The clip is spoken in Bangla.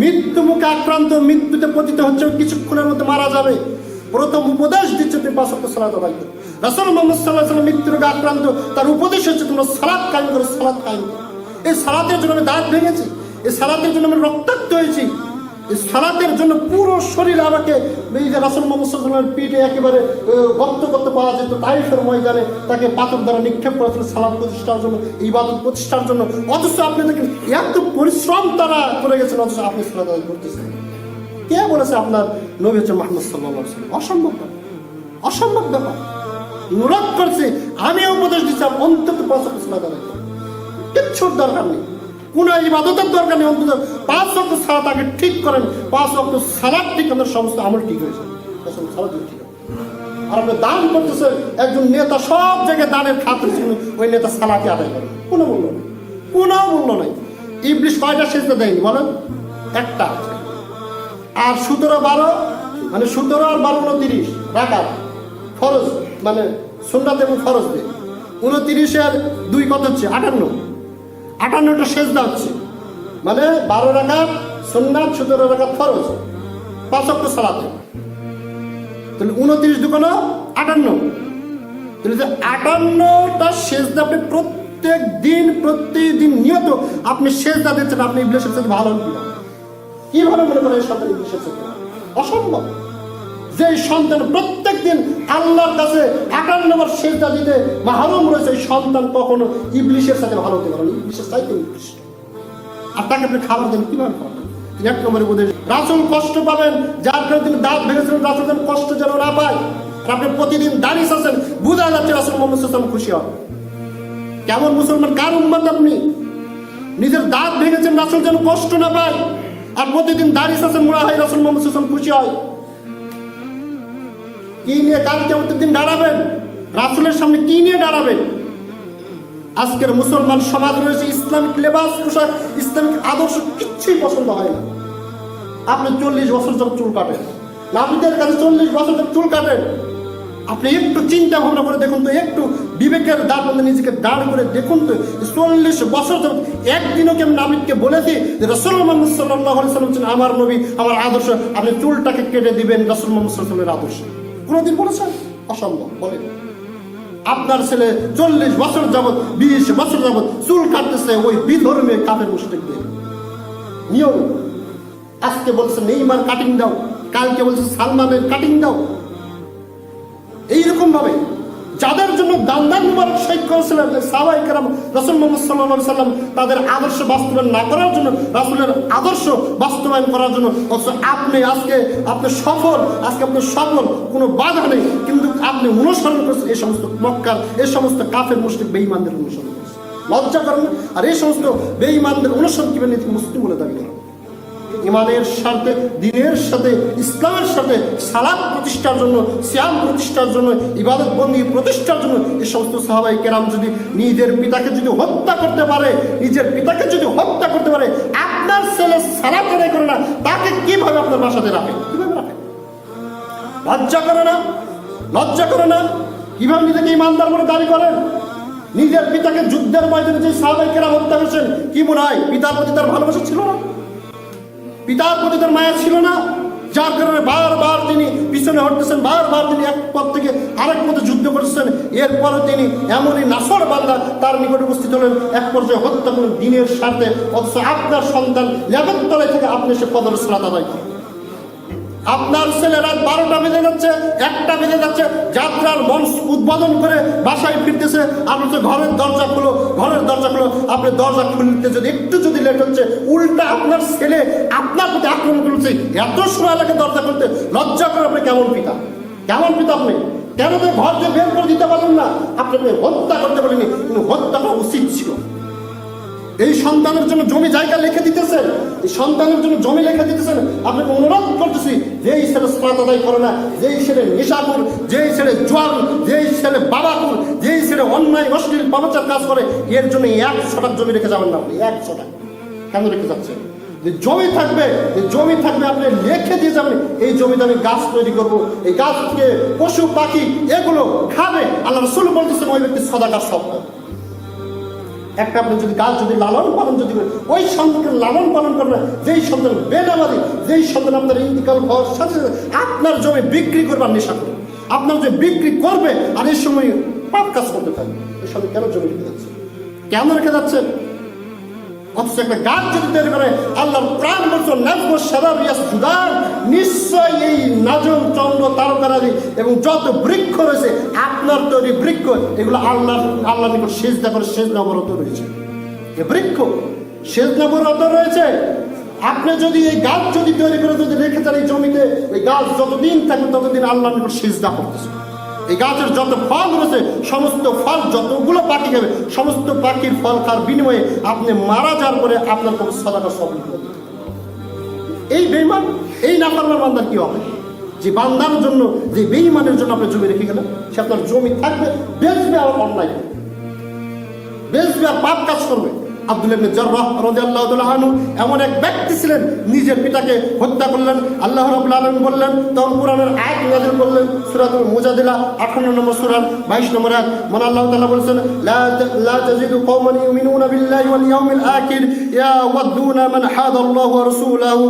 মৃত্যু মুখে আক্রান্ত, মৃত্যুতে পতিত হচ্ছে কিছুক্ষণের মধ্যে মারা যাবে। প্রথম উপদেশ দিচ্ছে তুমি পাঁচ সালাত আদায় করো। মোহাম্মদ সাল্লাহ সাল্লাম মৃত্যুর রোগে আক্রান্ত, তার উপদেশ হচ্ছে তোমরা সালাদ কায়েম করো সালাদ কায়েম করো। এই সালাতের জন্য আমি দাঁত ভেঙেছি, এই সালাতের জন্য আমি রক্তাক্ত হয়েছি। সালাতের জন্য পুরো শরীর আমাকে এই যে রাসুল মোহাম্মদ সাল্লামের পিঠে একেবারে গর্ত করতে পাওয়া যেত তাইফের ময়দানে তাকে পাথর দ্বারা নিক্ষেপ করেছিল সালাদ প্রতিষ্ঠার জন্য, ইবাদত প্রতিষ্ঠার জন্য। অথচ আপনি দেখেন, এত পরিশ্রম তারা করে গেছেন, অথচ আপনি সালাদ করতেছেন কে বলেছে আপনার নবী হচ্ছে মাহমুদ সাল্লাহ অসম্ভব ব্যাপার। অসম্ভব ব্যাপার। অনুরোধ করছে আমি উপদেশ দিচ্ছিলাম অন্তত পাঁচ সালাদ কিচ্ছুর দরকার নেই। কোন ইবাদতের দরকার নেই, অন্তত পাঁচ অক্ট সালাত আগে ঠিক করেন, পাঁচ অক্ট সালাদ ঠিক আমাদের সমস্ত আমল ঠিক হয়েছে। সালাদ ঠিক আর আপনি দান করতেছেন একজন নেতা সব জায়গায় দানের খাতে ছিল ওই নেতা সালাকে আদায় করেন কোনো মূল্য নেই, কোনো মূল্য নেই। ইবলিশ কয়টা সেজদা দেয়নি বলেন? একটা আর সতেরো বারো মানে সতেরো আর বারো উনতিরিশ রাখার ফরজ মানে সুন্নাত এবং ফরজ দিয়ে। উনতিরিশের দুই কত হচ্ছে, আটান্ন। আটান্নটা সেজদা হচ্ছে মানে বারো রাখার সুন্নাত, সতেরো রাখার ফরজ। পাঁচ অক্ট সালাতে। তাহলে উনত্রিশ দুকোনো আটান্ন। তাহলে আটান্নটা সেজদা আপনি প্রত্যেক দিন, প্রতিদিন নিয়ত আপনি সেজদা দিচ্ছেন, আপনি ইবলিশের সাথে ভালো কিনা? কীভাবে মনে করেন সন্তান ইবলিশের সাথে? অসম্ভব। যে সন্তান প্রত্যেক দিন আল্লাহর কাছে আটান্ন বার সেজদা দিতে মাহরুম রয়েছে সন্তান কখনো ইবলিশের সাথে ভালো হতে পারেন ইবলিশের উৎকৃষ্ট। আর তাকে আপনি খাবার দেন, কীভাবে তিনি এক রাসুল কষ্ট পাবেন, যার তিনি দাঁত রাসুল যেন কষ্ট যেন না পায়। আর আপনি প্রতিদিন দাঁড়িয়ে আছেন, বোঝা যাচ্ছে রাসুল মোহাম্মদ খুশি হন। কেমন মুসলমান, কার উম্মত আপনি? নিজের দাঁত ভেঙেছেন, রাসুল যেন কষ্ট না পায়। আর প্রতিদিন দাঁড়িয়ে আছেন মনে হয় রাসুল মোহাম্মদ খুশি হয়। কি নিয়ে কাল কেমন দিন দাঁড়াবেন? রাসুলের সামনে কি নিয়ে দাঁড়াবেন? আজকের মুসলমান সমাজ রয়েছে, ইসলামিক লেবাস পোশাক, ইসলামিক আদর্শ কিচ্ছুই পছন্দ হয় না। আপনি চল্লিশ বছর যখন চুল কাটেন। নাপিতের কাছে চল্লিশ বছর যখন চুল কাটেন। আপনি একটু চিন্তা ভাবনা করে দেখুন তো, একটু বিবেকের দাঁড় মধ্যে নিজেকে দাঁড় করে দেখুন তো, চল্লিশ বছর যখন একদিনও কি আমি নাপিতকে বলেছি যে রসুল মোহাম্মদ সাল্লাহ সাল্লাম আমার নবী, আমার আদর্শ, আপনি চুলটাকে কেটে দিবেন রসুল মোহাম্মদ সাল্লামের আদর্শ। কোনোদিন বলেছেন অসম্ভব বলেন আপনার ছেলে চল্লিশ বছর যাবৎ, বিশ বছর যাবৎ চুল কাটতেছে, ওই বিধর্মে কাপের মুসলিকদের নিয়ম। আজকে বলছে, নেইমার কাটিং দাও। কালকে বলছে, সালমানের কাটিং দাও। এইরকম ভাবে যাদের জন্য দান্দান মুবারক শহীদ করেছিলেন সাহাবাই কেরাম রসুল মোহাম্মদ সাল্লাহ সাল্লাম তাদের আদর্শ বাস্তবায়ন না করার জন্য, রাসুলের আদর্শ বাস্তবায়ন করার জন্য, অথচ আপনি আজকে, আপনি সফল, আজকে আপনার সফল, কোনো বাধা নেই। কিন্তু আপনি অনুসরণ করছেন এই সমস্ত মক্কার, এই সমস্ত কাফের মুসলিম বেঈমানদের অনুসরণ করছেন। লজ্জা করেন আর এই সমস্ত বেঈমানদের অনুসরণ কীভাবে নীতি মুসলিম বলে দাবি করেন? ইমানের সাথে, দিনের সাথে, ইসলামের সাথে সালাদ প্রতিষ্ঠার জন্য শ্যাম প্রতিষ্ঠার জন্য, ইবাদত বন্দী প্রতিষ্ঠার জন্য এই সমস্ত সাহাবাই কেরাম যদি নিজের পিতাকে যদি হত্যা করতে পারে, নিজের পিতাকে যদি হত্যা করতে পারে, আপনার ছেলে সালাদ করে না, তাকে কীভাবে আপনার বাসাতে রাখে? লজ্জা করে না? লজ্জা করে না? কীভাবে নিজেকে ইমানদার বলে দাবি করেন? নিজের পিতাকে যুদ্ধের ময়দানে যে সাহাবাই কেরাম হত্যা করেছেন, কি মনে হয় পিতার প্রতি তার ভালোবাসা ছিল না? পিতার প্রতি তার মায়া ছিল না, যার কারণে বারবার তিনি পিছনে হটতেছেন, বারবার তিনি এক পথ থেকে আরেক পথে যুদ্ধ করছেন। এরপরে তিনি এমনই নাসর বান্দা তার নিকট উপস্থিত হলেন। এক পর্যায়ে হত্যা করেন দিনের সাথে অথচ আপনার সন্তান লেবেন তলায় থেকে আপনি সে পদর সালাত করেন। আপনার ছেলে রাত বারোটা বেজে যাচ্ছে, একটা বেজে যাচ্ছে, যাত্রার মঞ্চ উদ্বোধন করে বাসায় ফিরতেছে। আপনি তো ঘরের দরজা খুলো, ঘরের দরজা খুলো। আপনি দরজা খুলতে যদি, একটু যদি লেট হচ্ছে, উল্টা আপনার ছেলে আপনার প্রতি আক্রমণ করছে, এত সময় লাগে দরজা খুলতে। লজ্জা করে আপনি কেমন পিতা? কেমন পিতা আপনি? কেন ঘর যে বের করে দিতে পারলেন না? আপনাকে হত্যা করতে পারেনি কিন্তু হত্যা করা উচিত ছিল। এই সন্তানের জন্য জমি জায়গা লিখে দিতেছেন। এই সন্তানের জন্য জমি লিখে দিতেছেন। আপনাকে অনুরোধ করতেছি, যেই ছেলে সালাত আদায় করে না, যেই ছেলে নেশাকুর যেই ছেলে জোয়ার, যেই ছেলে বাবাকুর যেই ছেলে অন্যায় অশ্লীল বাবাচার কাজ করে, এর জন্য এক টাকা জমি রেখে যাবেন না আপনি একশো টাকা কেন রেখে যাচ্ছেন? যে জমি থাকবে, যে জমি থাকবে আপনি লিখে দিয়ে যাবেন, এই জমিতে আমি গাছ তৈরি করব। এই গাছ থেকে পশু, পাখি, এগুলো খাবে। আল্লাহ রসুল বলতেছেন, ওই ব্যক্তি সদাকার শব্দ একটা আপনি যদি গাছ যদি লালন পালন যদি করেন ওই সন্তানকে লালন পালন করবেন যেই সন্তান বেদাবাদি যেই সন্তান আপনার ইন্দিকাল হওয়ার সাথে সাথে আপনার জমি বিক্রি করবার নেশা করে, আপনার যে বিক্রি করবে আর এই সময় পাপ কাজ করতে থাকবে এই সময় কেন জমি রেখে যাচ্ছে? কেন রেখে যাচ্ছে? একটা গাছ যদি তৈরি করে এই নাজম চন্দ্র এবং যত বৃক্ষ রয়েছে, আপনার তৈরি বৃক্ষ, এগুলো আল্লাহ আল্লাহ নিকট শেষ করে শেষ রয়েছে। এ বৃক্ষ শেষ নবরত রয়েছে। আপনি যদি এই গাছ যদি তৈরি করে যদি রেখে দেন এই জমিতে, ওই গাছ যতদিন থাকবে ততদিন আল্লাহ নিকট সেজদা করতেছে। এই গাছের যত ফল রয়েছে, সমস্ত ফল যতগুলো পাখি খাবে, সমস্ত পাখির ফল খাওয়ার বিনিময়ে আপনি মারা যাওয়ার পরে আপনার কোনো সাদাটা সব এই বেইমান এই নাফারমান বান্দার কি হবে? যে বান্দার জন্য, যে বেইমানের জন্য আপনি জমি রেখে গেলেন, সে আপনার জমি থাকবে, বেচবে আর অন্যায়। বেচবে আর পাপ কাজ করবে। আব্দুল ইবনে জাররাহ এমন এক ব্যক্তি ছিলেন, নিজের পিতাকে হত্যা করলেন, আল্লাহ রাব্বুল বললেন, তখন কোরআনের আয়াত নাযিল করলেন, সূরাতুল মুজাদিলা 58 নম্বর সূরা 22 নম্বর আয়াত। মানে আল্লাহ তাআলা বলেছেন, লা লা তাজিদু বিল্লাহি ওয়াল ইয়াউমিল আখির ইয়াওয়াদুনা মান হাদা আল্লাহু ওয়া রাসূলাহু।